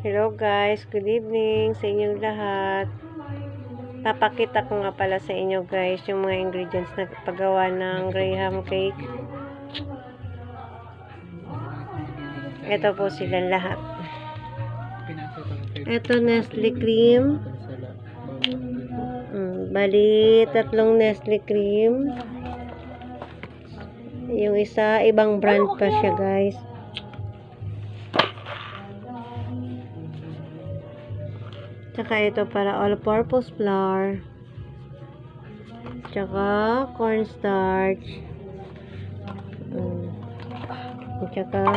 Hello guys, good evening sa inyong lahat. Papakita ko nga pala sa inyo guys yung mga ingredients na paggawa ng graham cake. Ito po silang lahat. Ito Nestle cream. Mm, bali, tatlong Nestle cream. Yung isa, ibang brand pa siya guys. Tsaka ito para all-purpose flour. Tsaka cornstarch. Mm. Tsaka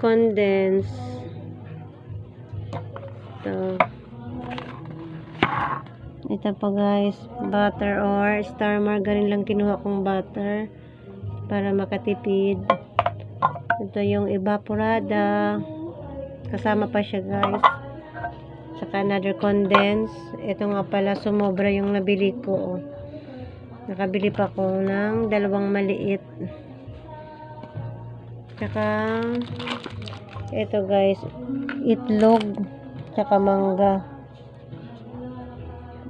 condense. Ito. Ito pa guys, butter or star margarine lang kinuha kong butter para makatipid. Ito yung evaporada. Kasama pa siya guys. Saka another condense. Ito nga pala sumobra yung nabili ko. Nakabili pa ko ng dalawang maliit. Saka ito guys, itlog tsaka mangga.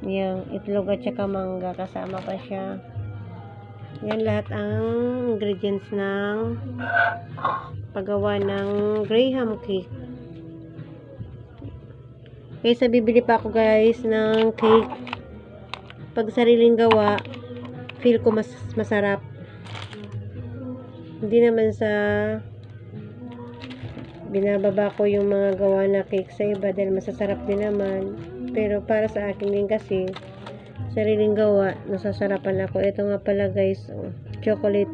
Yan, itlog at saka mangga kasama pa siya. Yan lahat ang ingredients ng paggawa ng graham cake. Kaysa bibili pa ako guys ng cake. Pag sariling gawa, feel ko mas masarap. Hindi naman sa binababa ko yung mga gawa na cake sa iba dahil masasarap din naman. Pero para sa akin din kasi, sariling gawa, nasasarapan ako. Ito nga pala guys, oh, chocolate.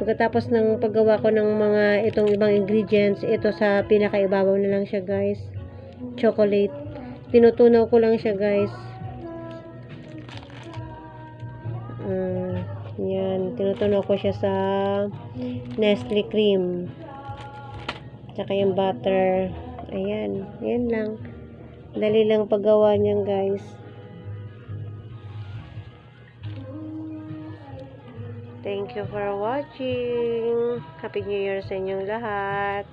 Pagkatapos ng paggawa ko ng mga itong ibang ingredients, ito sa pinakaibabaw na lang siya guys. Chocolate. Tinutunaw ko lang siya guys. Mm, yan, tinutunaw ko siya sa Nestle cream. Tsaka yung butter. Ayan, yan lang. Dali lang paggawa niyan guys. Thank you for watching. Happy New Year sa inyong lahat.